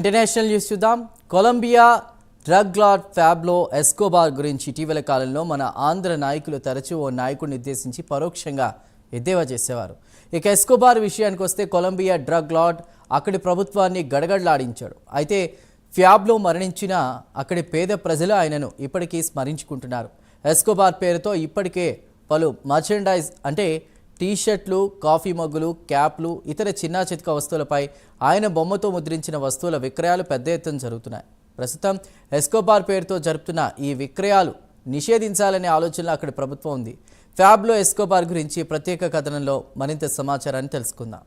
International news చూద్దాం. Colombia drug lord Pablo Escobar గురించి ఇటీవల కాలంలో మన ఆంధ్ర నాయకులు తరచూ ఓ నాయకుడిని ఉద్దేశించి పరోక్షంగా ఎద్దేవా చేసేవారు. ఇక ఎస్కోబార్ విషయానికి వస్తే కొలంబియా డ్రగ్ లార్డ్ అక్కడి ప్రభుత్వాన్ని గడగడలాడించాడు. అయితే ఫ్యాబ్లో మరణించిన అక్కడి పేద ప్రజలు ఆయనను ఇప్పటికీ స్మరించుకుంటున్నారు. ఎస్కోబార్ పేరుతో ఇప్పటికే పలు మర్చెండైజ్ అంటే టీషర్ట్లు కాఫీ మగ్గులు క్యాప్లు ఇతర చిన్నా చితక వస్తువులపై ఆయన బొమ్మతో ముద్రించిన వస్తువుల విక్రయాలు పెద్ద ఎత్తున జరుగుతున్నాయి. ప్రస్తుతం ఎస్కోబార్ పేరుతో జరుపుతున్న ఈ విక్రయాలు నిషేధించాలనే ఆలోచనలో అక్కడి ప్రభుత్వం ఉంది. ఫ్యాబ్లో ఎస్కోబార్ గురించి ప్రత్యేక కథనంలో మరింత సమాచారాన్ని తెలుసుకుందాం.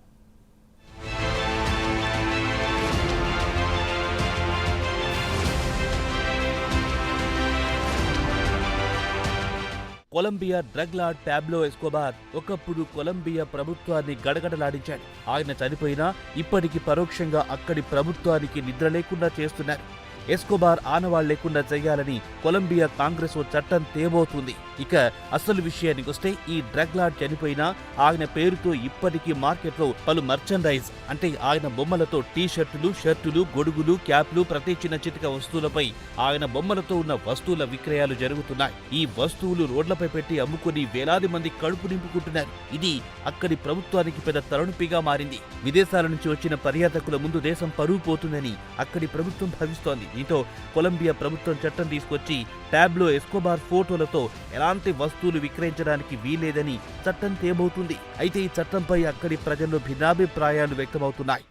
Colombia drug lord Pablo Escobar ఒకప్పుడు కొలంబియా ప్రభుత్వాన్ని గడగడలాడించాడు. ఆయన చనిపోయినా ఇప్పటికి పరోక్షంగా అక్కడి ప్రభుత్వానికి నిద్ర లేకుండా చేస్తున్నారు. ఎస్కోబార్ ఆనవాళ్ళు లేకుండా చేయాలని కొలంబియా కాంగ్రెస్ ఓ చట్టం తేబోతుంది. ఇక అసలు విషయానికి వస్తే ఈ డ్రగ్ లార్డ్ చనిపోయినా ఆయన పేరుతో ఇప్పటికీ మార్కెట్లో పలు మర్చండైజ్ అంటే ఆయన బొమ్మలతో టీ షర్టులు షర్టులు గొడుగులు క్యాప్లు ప్రతి చిన్న చితక వస్తువులపై ఆయన బొమ్మలతో ఉన్న వస్తువుల విక్రయాలు జరుగుతున్నాయి. ఈ వస్తువులు రోడ్లపై పెట్టి అమ్ముకుని వేలాది మంది కడుపు నింపుకుంటున్నారు. ఇది అక్కడి ప్రభుత్వానికి పెద్ద తలనొప్పిగా మారింది. విదేశాల నుంచి వచ్చిన పర్యాటకుల ముందు దేశం పరువు పోతుందని అక్కడి ప్రభుత్వం భావిస్తోంది. దీంతో కొలంబియా ప్రభుత్వం చట్టం తీసుకొచ్చి ట్యాబ్లో ఎస్కోబార్ ఫోటోలతో ఎలాంటి వస్తువులు విక్రయించడానికి వీలేదని చట్టం తేబోతుంది. అయితే ఈ చట్టంపై అక్కడి ప్రజల్లో భిన్నాభిప్రాయాలు వ్యక్తమవుతున్నాయి.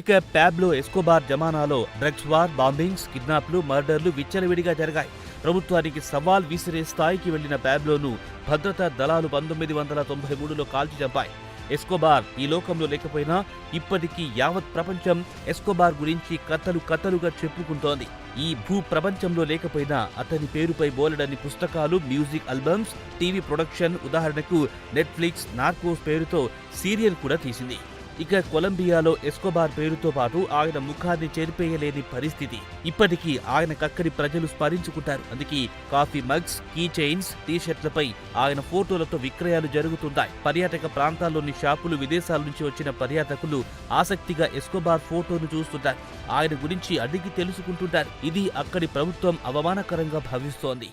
ఇక ప్యాబ్లో ఎస్కోబార్ జమానాలో డ్రగ్స్ వార్ బాంబింగ్స్ కిడ్నాప్లు మర్డర్లు విచ్చలవిడిగా జరిగాయి. ప్రభుత్వానికి సవాల్ విసిరే స్థాయికి వెళ్ళిన బ్యాబ్లోను భద్రతా దళాలు పంతొమ్మిది వందల తొంభై మూడులో కాల్చి చంపాయి. ఎస్కోబార్ ఈ లోకంలో లేకపోయినా ఇప్పటికీ యావత్ ప్రపంచం ఎస్కోబార్ గురించి కథలు కథలుగా చెప్పుకుంటోంది. ఈ భూ ప్రపంచంలో లేకపోయినా అతని పేరుపై బోలెడని పుస్తకాలు మ్యూజిక్ ఆల్బమ్స్ టీవీ ప్రొడక్షన్ ఉదాహరణకు నెట్ఫ్లిక్స్ నార్కోస్ పేరుతో సీరియల్ కూడా తీసింది. ఇక కొలంబియాలో ఎస్కోబార్ పేరుతో పాటు ఆయన ముఖాన్ని చేరిపేయలేని పరిస్థితి. ఇప్పటికీ ఆయన కక్కడి ప్రజలు స్మరించుకుంటారు. అందుకే కాఫీ మగ్స్ కీ చైన్స్ టీషర్ట్లపై ఆయన ఫోటోలతో విక్రయాలు జరుగుతుంటాయి పర్యాటక ప్రాంతాల్లోని షాపులు విదేశాల నుంచి వచ్చిన పర్యాటకులు ఆసక్తిగా ఎస్కోబార్ ఫోటోను చూస్తుంటారు ఆయన గురించి అడిగి తెలుసుకుంటుంటారు. ఇది అక్కడి ప్రభుత్వం అవమానకరంగా భావిస్తోంది.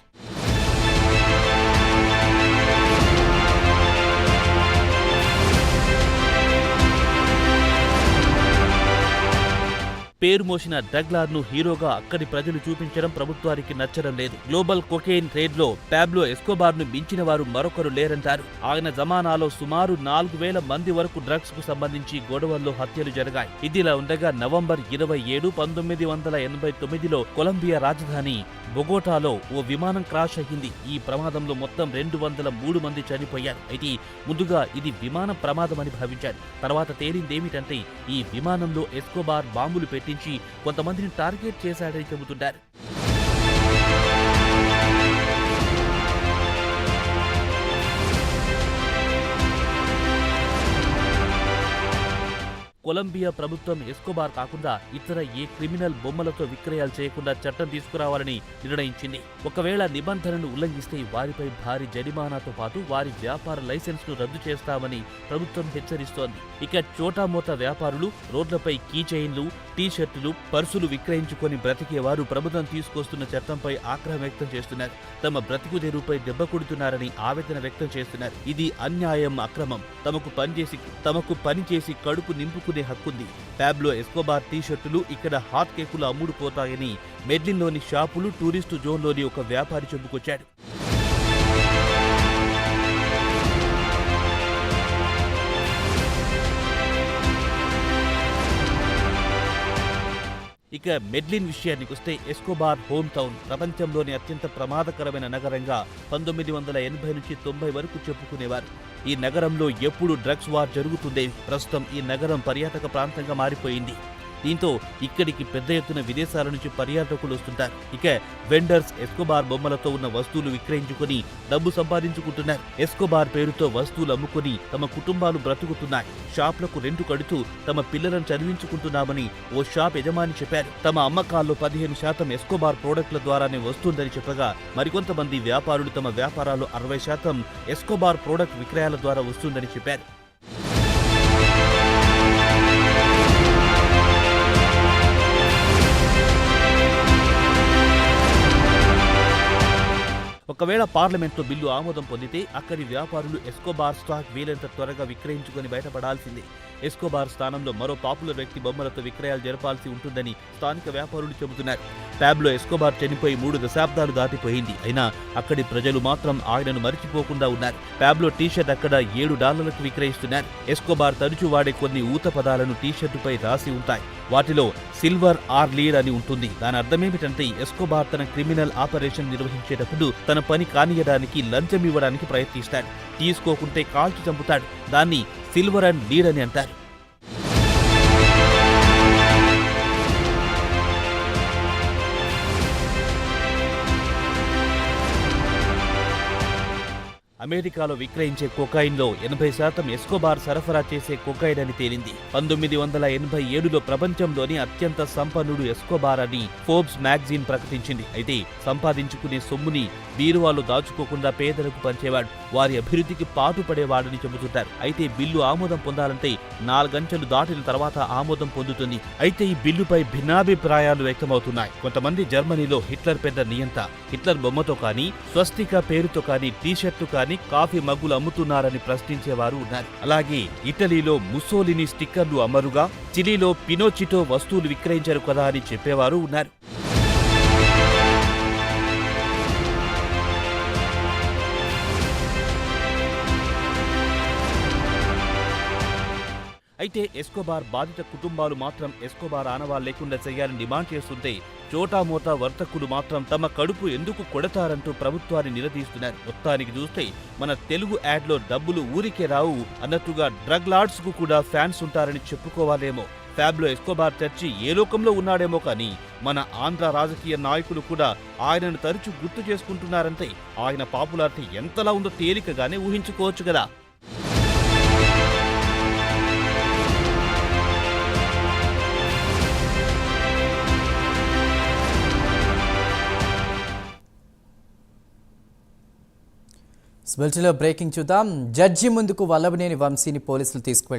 పేరు మోసిన డగ్లార్ను హీరోగా అక్కడి ప్రజలు చూపించడం ప్రభుత్వానికి నచ్చడం లేదు. గ్లోబల్ కొకెయిన్ ట్రేడ్లో ప్యాబ్లో ఎస్కోబార్ను మించిన వారు మరొకరు లేరంటారు. ఆయన జమానాలో సుమారు నాలుగు వేల మంది వరకు డ్రగ్స్కు సంబంధించి గొడవల్లో హత్యలు జరిగాయి. ఇదిలా ఉండగా నవంబర్ ఇరవై ఏడు పంతొమ్మిది వందల ఎనభై తొమ్మిదిలో కొలంబియా రాజధాని బొగోటాలో ఓ విమానం క్రాష్ అయ్యింది. ఈ ప్రమాదంలో మొత్తం రెండు వందల మూడు మంది చనిపోయారు. అయితే ముందుగా ఇది విమాన ప్రమాదమని భావించారు. తర్వాత తేలిందేమిటంటే ఈ విమానంలో ఎస్కోబార్ బాంబులు పెట్టి ప్రయత్నించి కొంతమందిని టార్గెట్ చేశాడని చెబుతున్నారు. కొలంబియా ప్రభుత్వం ఎస్కోబార్ కాకుండా ఇతర ఏ క్రిమినల్ బొమ్మలతో విక్రయాలు చేయకుండా చట్టం తీసుకురావాలని నిర్ణయించింది. ఒకవేళ నిబంధనలు ఉల్లంఘిస్తే వారిపై భారీ జరిమానాతో పాటు వారి వ్యాపార లైసెన్స్ను రద్దు చేస్తామని ప్రభుత్వం హెచ్చరిస్తోంది. ఇక చోటామోత వ్యాపారులు రోడ్లపై కీ చైన్లు టీషర్టులు పర్సులు విక్రయించుకొని బ్రతికేవారు ప్రభుత్వం తీసుకొస్తున్న చట్టంపై ఆగ్రహం వ్యక్తం చేస్తున్నారు. తమ బ్రతుకు తెరువుపై దెబ్బ కొడుతున్నారని ఆవేదన వ్యక్తం చేస్తున్నారు. ఇది అన్యాయం అక్రమం. తమకు పనిచేసి తమకు పని చేసి కడుపు నింపుకునే హక్కుంది. ప్యాబ్లో ఎస్కోబార్ టీషర్టులు ఇక్కడ హాట్ కేకులు అమ్ముడుపోతాయని మెడ్లిన్లోని షాపులు టూరిస్టు జోన్లోని ఒక వ్యాపారి చెప్పుకొచ్చాడు ఇక మెడ్లిన్ విషయానికి వస్తే ఎస్కోబార్ హోమ్ టౌన్ ప్రపంచంలోని అత్యంత ప్రమాదకరమైన నగరంగా పంతొమ్మిది వందల ఎనభై నుంచి తొంభై వరకు చెప్పుకునేవారు. ఈ నగరంలో ఎప్పుడు డ్రగ్స్ వార్ జరుగుతుండే. ప్రస్తుతం ఈ నగరం పర్యాటక ప్రాంతంగా మారిపోయింది. దీంతో ఇక్కడికి పెద్ద ఎత్తున విదేశాల నుంచి పర్యాటకులు వస్తుంటారు. ఇక వెండర్స్ ఎస్కోబార్ బొమ్మలతో ఉన్న వస్తువులు విక్రయించుకొని డబ్బు సంపాదించుకుంటున్నారు. ఎస్కోబార్ పేరుతో వస్తువులు అమ్ముకొని తమ కుటుంబాలు బ్రతుకుతున్నాయి. షాప్లకు రెంటు కడుతూ తమ పిల్లలను చదివించుకుంటున్నామని ఓ షాప్ యజమాని చెప్పారు. తమ అమ్మకాల్లో పదిహేను శాతం ఎస్కోబార్ ప్రోడక్ట్ల ద్వారానే వస్తుందని చెప్పగా మరికొంతమంది వ్యాపారులు తమ వ్యాపారాలు అరవై శాతం ఎస్కోబార్ ప్రోడక్ట్ విక్రయాల ద్వారా వస్తుందని చెప్పారు. ఒకవేళ పార్లమెంట్లో బిల్లు ఆమోదం పొందితే అక్కడి వ్యాపారులు ఎస్కోబార్ స్టాక్ వీలంత త్వరగా విక్రయించుకొని బయటపడాల్సిందే. ఎస్కోబార్ స్థానంలో మరో పాపులర్ వ్యక్తి బొమ్మలతో విక్రయాలు జరపాల్సి ఉంటుందని స్థానిక వ్యాపారులు చెబుతున్నారు. ప్యాబ్లో ఎస్కోబార్ చనిపోయి మూడు దశాబ్దాలు దాటిపోయింది. అయినా అక్కడి ప్రజలు మాత్రం ఆయనను మరిచిపోకుండా ఉన్నారు. ప్యాబ్లో టీషర్ట్ అక్కడ ఏడు డాలర్లకు విక్రయిస్తున్నారు. ఎస్కోబార్ తరచూ వాడే కొన్ని ఊత పదాలను టీషర్టుపై రాసి ఉంటాయి. వాటిలో సిల్వర్ ఆర్ లీడ్ అని ఉంటుంది. దాని అర్థమేమిటంటే ఎస్కోబార్ తన క్రిమినల్ ఆపరేషన్ నిర్వహించేటప్పుడు తన పని కానియడానికి లంచం ఇవ్వడానికి ప్రయత్నిస్తాడు. తీసుకోకుంటే కాల్చి చంపుతాడు. దాన్ని సిల్వర్ అండ్ లీడ్ అని అంటారు. అమెరికాలో విక్రయించే కొకాయిన్లో ఎనభై శాతం ఎస్కోబార్ సరఫరా చేసే కొకాయిన్ అని తేలింది. పంతొమ్మిది వందల ఎనభై ఏడులో ప్రపంచంలోని అత్యంత సంపన్నుడు ఎస్కోబార్ అని ఫోర్బ్స్ మ్యాగజీన్ ప్రకటించింది. అయితే సంపాదించుకునే సొమ్ముని బీరువాలో దాచుకోకుండా పేదలకు పంచేవాడు వారి అభివృద్ధికి పాటుపడేవాడని చెబుతుంటారు. అయితే బిల్లు ఆమోదం పొందాలంటే నాలుగంచెలు దాటిన తర్వాత ఆమోదం పొందుతుంది. అయితే ఈ బిల్లుపై భిన్నాభిప్రాయాలు వ్యక్తమవుతున్నాయి. కొంతమంది జర్మనీలో హిట్లర్ పెద్ద నియంత. హిట్లర్ బొమ్మతో కానీ స్వస్తిక పేరుతో కానీ టీషర్టు కానీ కాఫీ మగ్గులు అమ్ముతున్నారని ప్రశ్నించేవారు ఉన్నారు. అలాగే ఇటలీలో ముసోలిని స్టిక్కర్లు అమరుగా చిలీలో పినోచిటో వస్తువులు విక్రయించారు కదా అని చెప్పేవారు ఉన్నారు. అయితే ఎస్కోబార్ బాధిత కుటుంబాలు మాత్రం ఎస్కోబార్ ఆనవాళ్ళు లేకుండా చేయాలని డిమాండ్ చేస్తుంటే చోటా మోతా వర్తకులు మాత్రం తమ కడుపు ఎందుకు కొడతారంటూ ప్రభుత్వాన్ని నిలదీస్తున్నారు. మొత్తానికి చూస్తే మన తెలుగు యాడ్లో డబ్బులు ఊరికే రావు అన్నట్టుగా డ్రగ్ లార్డ్స్కు కూడా ఫ్యాన్స్ ఉంటారని చెప్పుకోవాలేమో. ఫ్యాబ్లో ఎస్కోబార్ చర్చి ఏ లోకంలో ఉన్నాడేమో కానీ మన ఆంధ్ర రాజకీయ నాయకులు కూడా ఆయనను తరచు గుర్తు చేసుకుంటున్నారంటే ఆయన పాపులారిటీ ఎంతలా ఉందో తేలికగానే ఊహించుకోవచ్చు కదా. స్పెల్టీలో బ్రేకింగ్ చూద్దాం. జడ్జి ముందుకు వల్లభనేని వంశీని పోలీసులు తీసుకువెళ్ళారు